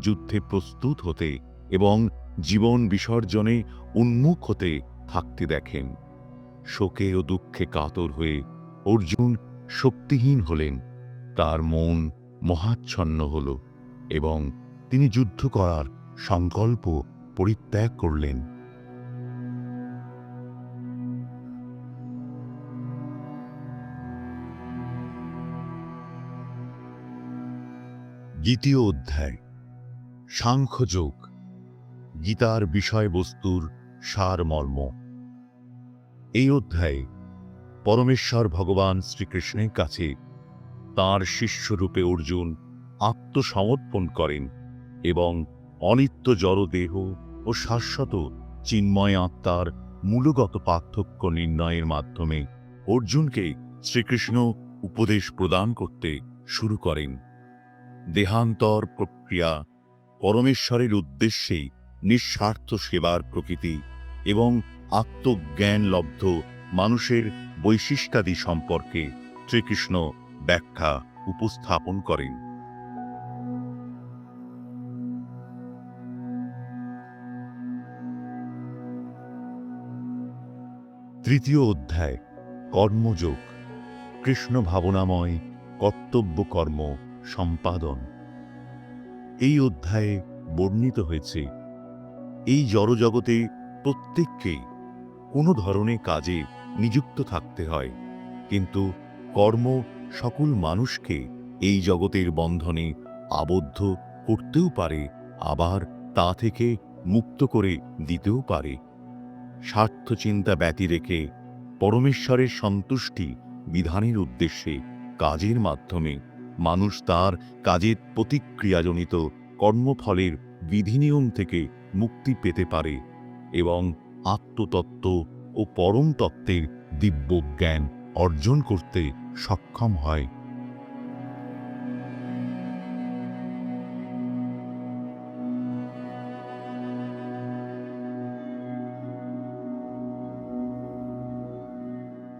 যুদ্ধে প্রস্তুত হতে এবং জীবন বিসর্জনে উন্মুখ হতে থাকতে দেখেন। শোকে ও দুঃখে কাতর হয়ে অর্জুন শক্তিহীন হলেন। তার মন মহাচ্ছন্ন হল এবং তিনি যুদ্ধ করার সংকল্প পরিত্যাগ করলেন। দ্বিতীয় অধ্যায়। সাংখ্যযোগ, গীতার বিষয়বস্তুর সারমর্ম। এই অধ্যায়ে পরমেশ্বর ভগবান শ্রীকৃষ্ণের কাছে তাঁর শিষ্যরূপে অর্জুন আত্মসমর্পণ করেন এবং অনিত্য জড়দেহ ও শাশ্বত চিন্ময় আত্মার মূলগত পার্থক্য নির্ণয়ের মাধ্যমে অর্জুনকে শ্রীকৃষ্ণ উপদেশ প্রদান করতে শুরু করেন। দেহান্তর প্রক্রিয়া পরমেশ্বরের উদ্দেশ্যে নিঃস্বার্থ সেবার প্রকৃতি এবং আত্মজ্ঞান লব্ধ মানুষের বৈশিষ্ট্যাদি সম্পর্কে শ্রীকৃষ্ণ ব্যাখ্যা উপস্থাপন করেন। তৃতীয় অধ্যায়, কর্মযোগ কৃষ্ণ ভাবনাময় কর্তব্য কর্ম সম্পাদন। এই অধ্যায়ে বর্ণিত হয়েছে, এই জড়জগতে প্রত্যেককেই কোনো ধরনের কাজে নিযুক্ত থাকতে হয়, কিন্তু কর্ম সকল মানুষকে এই জগতের বন্ধনে আবদ্ধ করতেও পারে, আবার তা থেকে মুক্ত করে দিতেও পারে। স্বার্থ চিন্তা ব্যতি রেখে পরমেশ্বরের সন্তুষ্টি বিধানের উদ্দেশ্যে কাজের মাধ্যমে মানুষ তার কাজের প্রতিক্রিয়াজনিত কর্মফলের বিধিনিয়ম থেকে মুক্তি পেতে পারে এবং আত্মতত্ত্ব ও পরম তত্ত্বের দিব্য জ্ঞান অর্জন করতে সক্ষম হয়।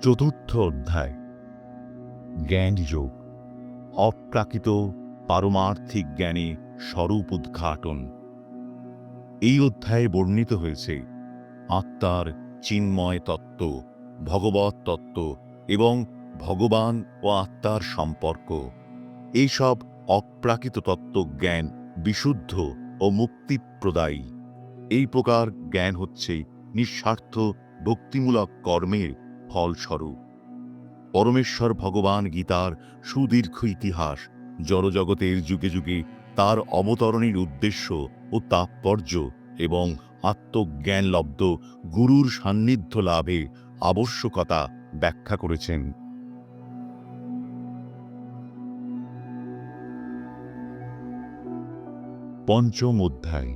চতুর্থ অধ্যায় জ্ঞান যোগ অপ্রাকৃত পারমার্থিক জ্ঞানে স্বরূপ উদ্ঘাটন। এই অধ্যায়ে বর্ণিত হয়েছে আত্মার চিন্ময় তত্ত্ব ভগবত তত্ত্ব এবং ভগবান ও আত্মার সম্পর্ক। এইসব অপ্রাকৃত তত্ত্ব জ্ঞান বিশুদ্ধ ও মুক্তিপ্রদায়ী। এই প্রকার জ্ঞান হচ্ছে নিঃস্বার্থ, ভক্তিমূলক কর্মের ফলস্বরূপ। পরমেশ্বর ভগবান গীতার সুদীর্ঘ ইতিহাস, জড়জগতের যুগে যুগে তার অবতরণের উদ্দেশ্য ও তাৎপর্য এবং আত্মজ্ঞানলব্ধ গুরুর সান্নিধ্য লাভে আবশ্যকতা ব্যাখ্যা করেছেন। পঞ্চম অধ্যায়,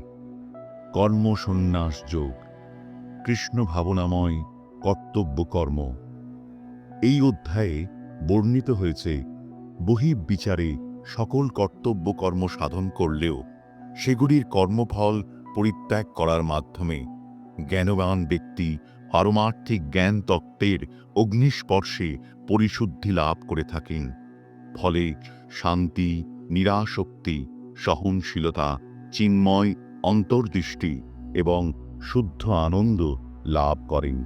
কর্মসন্ন্যাস যোগ, কৃষ্ণ ভাবনাময় কর্তব্য কর্ম এই অধ্যায়ে বর্ণিত হয়েছে, বহির্বিচারে সকল কর্তব্য কর্ম সাধন করলেও সেগুলির কর্মফল পরিত্যাগ করার মাধ্যমে জ্ঞানবান ব্যক্তি পারমার্থিক জ্ঞান তত্ত্বের অগ্নিস্পর্শে পরিশুদ্ধি লাভ করে থাকেন। ফলে শান্তি নিরাশক্তি সহনশীলতা, চিন্ময়, অন্তর্দৃষ্টি এবং শুদ্ধ আনন্দ লাভ করেন।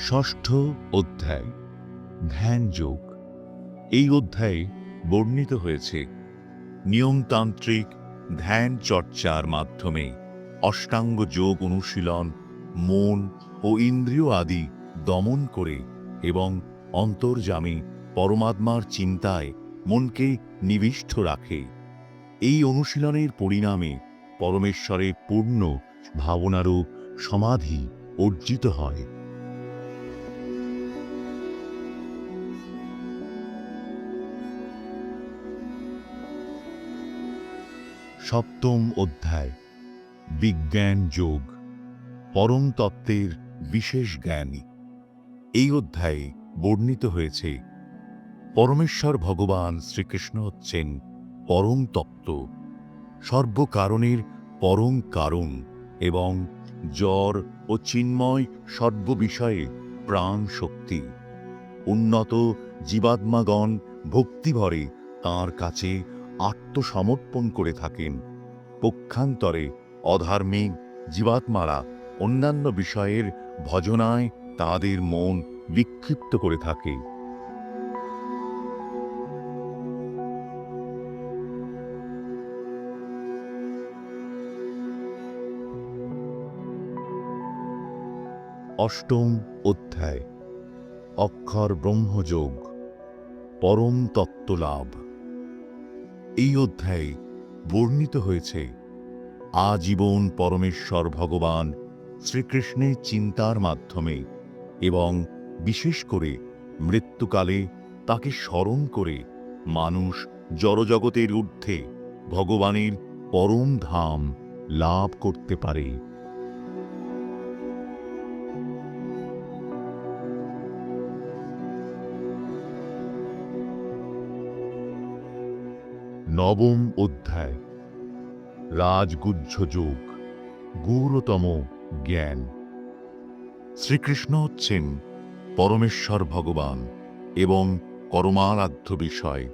ষষ্ঠ অধ্যায়, ধ্যান যোগ। এই অধ্যায়ে বর্ণিত হয়েছে, নিয়মতান্ত্রিক ধ্যান চর্চার মাধ্যমে অষ্টাঙ্গ যোগ অনুশীলন, মন ও ইন্দ্রিয় আদি দমন করে এবং অন্তর্জামে পরমাত্মার চিন্তায় মনকে নিবিষ্ট রাখে। এই অনুশীলনের পরিণামে পরমেশ্বরের পূর্ণ ভাবনারও সমাধি অর্জিত হয়। সপ্তম অধ্যায়, বিজ্ঞান যোগ, পরম তত্ত্বের বিশেষ জ্ঞান। এই অধ্যায়ে বর্ণিত হয়েছে, পরমেশ্বর ভগবান শ্রীকৃষ্ণ হচ্ছেন পরম তত্ত্ব, সর্বকারণের পরম কারণ এবং জ্বর ও চিন্ময় সর্ববিষয়ে প্রাণ শক্তি। উন্নত জীবাত্মাগণ ভক্তিভরে তাঁর কাছে আত্মসমর্পণ করে থাকেন। পক্ষান্তরে অধার্মিক জীবাত্মারা অন্যান্য বিষয়ের ভজনায় তাদের মন বিক্ষিপ্ত করে থাকে। অষ্টম অধ্যায়। অক্ষর ব্রহ্মযোগ। পরম তত্ত্ব লাভ এই অধ্যায়ে বর্ণিত হয়েছে, আজীবন পরমেশ্বর ভগবান শ্রীকৃষ্ণের চিন্তার মাধ্যমে এবং বিশেষ করে মৃত্যুকালে তাকে স্মরণ করে মানুষ জড়জগতের ঊর্ধ্বে ভগবানের পরম ধাম লাভ করতে পারে। নবম অধ্যায়। রাজগুহ্য যোগ। গৌরতম জ্ঞান। শ্রীকৃষ্ণ হচ্ছেন পরমেশ্বর ভগবান এবং পরমারাধ্য বিষয়।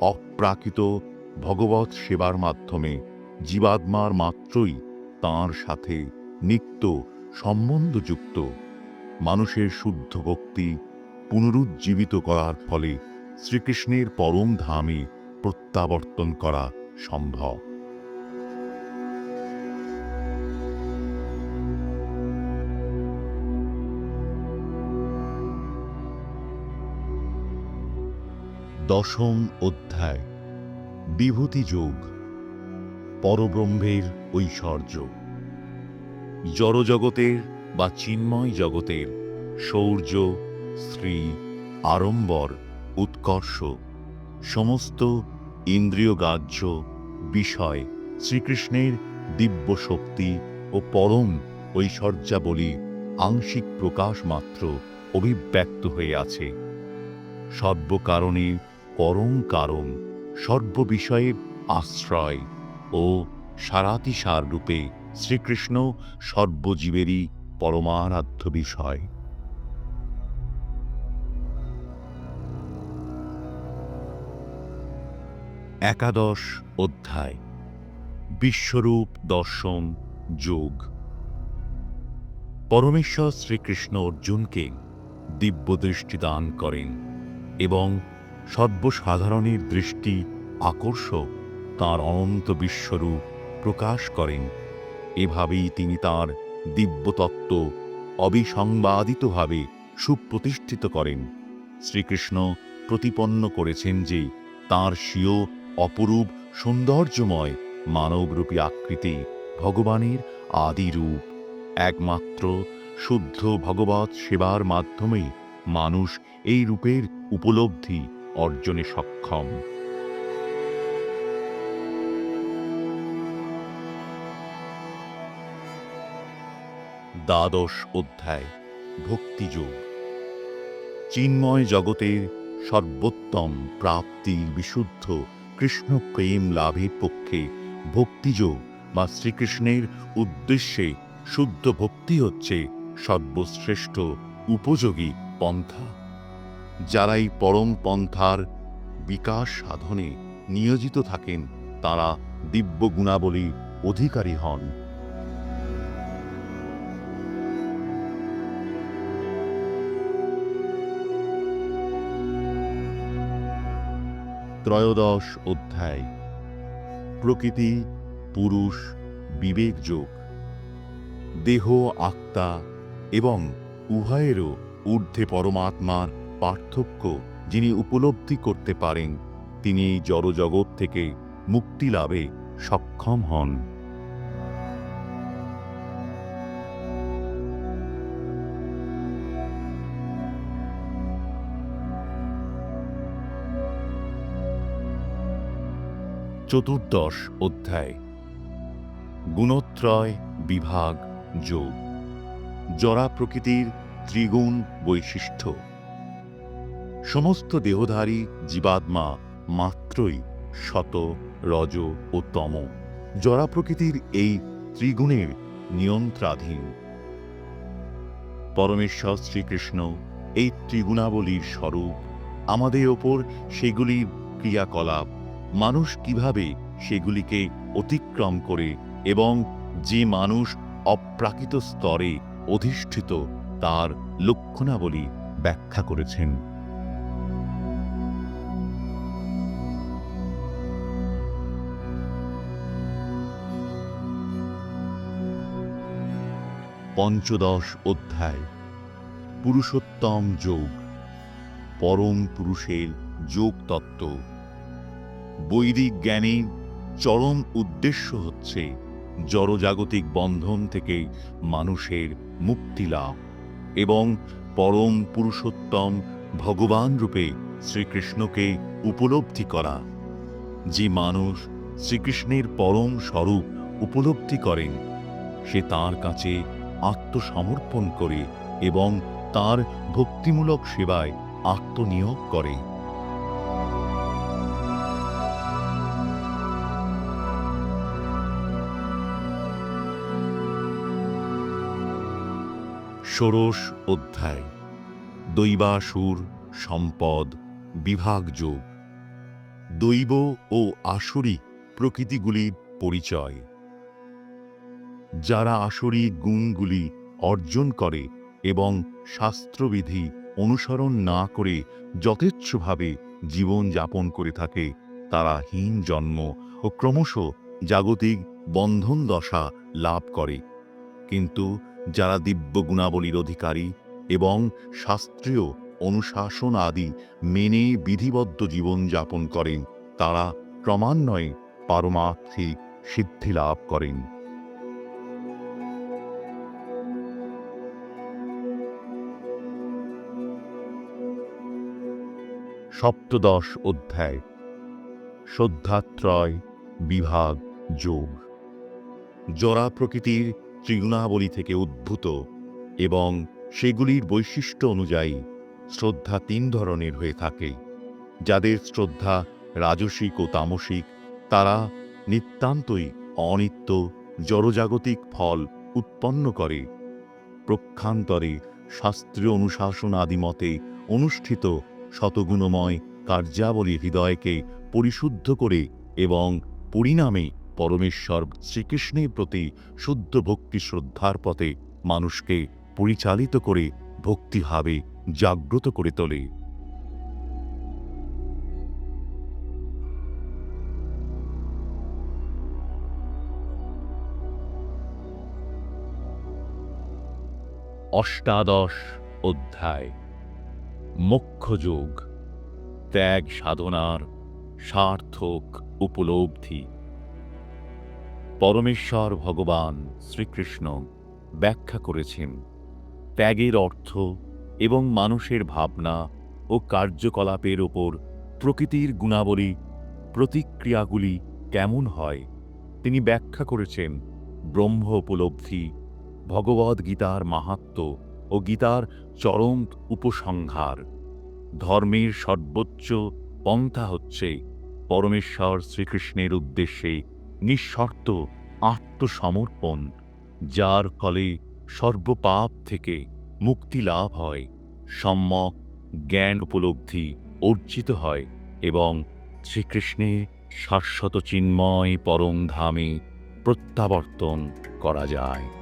অপ্রাকৃত ভগবত সেবার মাধ্যমে জীবাত্মার মাত্রই তাঁর সাথে নিত্য সম্বন্ধযুক্ত। মানুষের শুদ্ধ ভক্তি পুনরুজ্জীবিত করার ফলে শ্রীকৃষ্ণের পরম ধামে প্রত্যাবর্তন করা সম্ভব। দশম অধ্যায়, বিভূতি যোগ, পরব্রহ্মের ঐশ্বর্য। জড়জগতের বা চিন্ময় জগতের শৌর্য শ্রী আড়ম্বর, উৎকর্ষ। সমস্ত ইন্দ্রিয়গ্রাহ্য বিষয় শ্রীকৃষ্ণের দিব্য শক্তি ও পরম ঐশ্বর্যাবলী আংশিক প্রকাশ মাত্র অভিব্যক্ত হয়ে আছে। সর্বকারণে পরম কারণ সর্ববিষয়ের আশ্রয় ও সারাতিসার রূপে শ্রীকৃষ্ণ সর্বজীবেরই পরমারাধ্য বিষয়। একাদশ অধ্যায়। বিশ্বরূপ দর্শন যোগ। পরমেশ্বর শ্রীকৃষ্ণ অর্জুনকে দিব্য দৃষ্টি দান করেন এবং সর্বসাধারণের দৃষ্টি আকর্ষক তাঁর অনন্ত বিশ্বরূপ প্রকাশ করেন। এভাবেই তিনি তাঁর দিব্যতত্ত্ব অবিসংবাদিতভাবে সুপ্রতিষ্ঠিত করেন। শ্রীকৃষ্ণ প্রতিপন্ন করেছেন যে তাঁর স্বীয় অপরূপ, সৌন্দর্যময় মানবরূপী আকৃতি ভগবানের আদি রূপ একমাত্র শুদ্ধ ভগবত সেবার মাধ্যমেই মানুষ এই রূপের উপলব্ধি অর্জনে সক্ষম। দ্বাদশ অধ্যায়, ভক্তিযোগ। চিন্ময় জগতের সর্বোত্তম প্রাপ্তির বিশুদ্ধ কৃষ্ণ প্রেম লাভের পক্ষে ভক্তিযোগ বা শ্রীকৃষ্ণের উদ্দেশ্যে শুদ্ধ ভক্তি হচ্ছে সর্বশ্রেষ্ঠ উপযোগী পন্থা। যারাই পরম পন্থার বিকাশ সাধনে নিয়োজিত থাকেন, তারা দিব্য গুণাবলী অধিকারী হন। ত্রয়োদশ অধ্যায়। প্রকৃতি, পুরুষ, বিবেক যোগ। দেহ, আত্মা এবং উভয়েরও ঊর্ধ্বে পরমাত্মার পার্থক্য যিনি উপলব্ধি করতে পারেন তিনি এই জড়জগৎ থেকে মুক্তি লাভে সক্ষম হন। চতুর্দশ অধ্যায়। গুণত্রয় বিভাগ যোগ। জরা প্রকৃতির ত্রিগুণ বৈশিষ্ট্য। সমস্ত দেহধারী জীবাত্মা মাত্রই শত, রজ ও তম। জরা প্রকৃতির এই ত্রিগুণের নিয়ন্ত্রাধীন। পরমেশ্বর শ্রীকৃষ্ণ এই ত্রিগুণাবলীর স্বরূপ আমাদের ওপর সেগুলির ক্রিয়াকলাপ মানুষ কীভাবে সেগুলিকে অতিক্রম করে এবং যে মানুষ অপ্রাকৃত স্তরে অধিষ্ঠিত তার লক্ষণাবলী ব্যাখ্যা করেছেন। পঞ্চদশ অধ্যায়, পুরুষোত্তম যোগ, পরম পুরুষের যোগ তত্ত্ব বৈদিক জ্ঞানের চরম উদ্দেশ্য হচ্ছে জড়জাগতিক বন্ধন থেকে মানুষের মুক্তি লাভ এবং পরম পুরুষোত্তম ভগবান রূপে শ্রীকৃষ্ণকে উপলব্ধি করা। যে মানুষ শ্রীকৃষ্ণের পরম স্বরূপ উপলব্ধি করেন, সে তার কাছে আত্মসমর্পণ করে এবং তার ভক্তিমূলক সেবায় আত্মনিয়োগ করে। ষোড়শ অধ্যায়, দৈবাসুর সম্পদ বিভাগ যোগ। দৈব ও আসুরি প্রকৃতিগুলির পরিচয়। যারা আসুরি গুণগুলি অর্জন করে এবং শাস্ত্রবিধি অনুসরণ না করে যথেচ্ছভাবে জীবন যাপন করে থাকে, তারা হীন জন্ম ও ক্রমশ জাগতিক বন্ধন দশা লাভ করে। কিন্তু যারা দিব্য গুণাবলীর অধিকারী এবং শাস্ত্রীয় অনুশাসন আদি মেনে বিধিবদ্ধ জীবন যাপন করেন, তারা ক্রমান্বয়ে পারমার্থিক সিদ্ধি লাভ করেন। সপ্তদশ অধ্যায়, শ্রদ্ধাত্রয় বিভাগ যোগ। জরা প্রকৃতির ত্রিগুণাবলী থেকে উদ্ভূত এবং সেগুলির বৈশিষ্ট্য অনুযায়ী শ্রদ্ধা তিন ধরনের হয়ে থাকে, যাদের শ্রদ্ধা রাজসিক ও তামসিক, তারা নিতান্তই অনিত্য, জড়জাগতিক ফল উৎপন্ন করে। প্রক্ষান্তরে শাস্ত্রীয় অনুশাসন আদি মতে অনুষ্ঠিত শতগুণময় কার্যাবলী হৃদয়কে পরিশুদ্ধ করে এবং পরিণামে পরমেশ্বর শ্রীকৃষ্ণের প্রতি শুদ্ধ ভক্তি শ্রদ্ধার পথে মানুষকে পরিচালিত করে ভক্তিভাবে জাগ্রত করে তোলে। অষ্টাদশ অধ্যায়। মোক্ষযোগ ত্যাগ সাধনার সার্থক উপলব্ধি। পরমেশ্বর ভগবান শ্রীকৃষ্ণ ব্যাখ্যা করেছেন, ত্যাগের অর্থ এবং মানুষের ভাবনা ও কার্যকলাপের ওপর প্রকৃতির গুণাবলী প্রতিক্রিয়াগুলি কেমন হয়। তিনি ব্যাখ্যা করেছেন, ব্রহ্ম উপলব্ধি, ভগবদ্ গীতার মাহাত্ম ও গীতার চরম উপসংহার। ধর্মের সর্বোচ্চ পন্থা হচ্ছে পরমেশ্বর শ্রীকৃষ্ণের উদ্দেশ্যে নিঃশর্ত আত্মসমর্পণ, যার ফলে সর্বপাপ থেকে মুক্তি লাভ হয়, সম্যক জ্ঞান উপলব্ধি অর্জিত হয় এবং শ্রীকৃষ্ণে শাশ্বত চিন্ময় পরম ধামে প্রত্যাবর্তন করা যায়।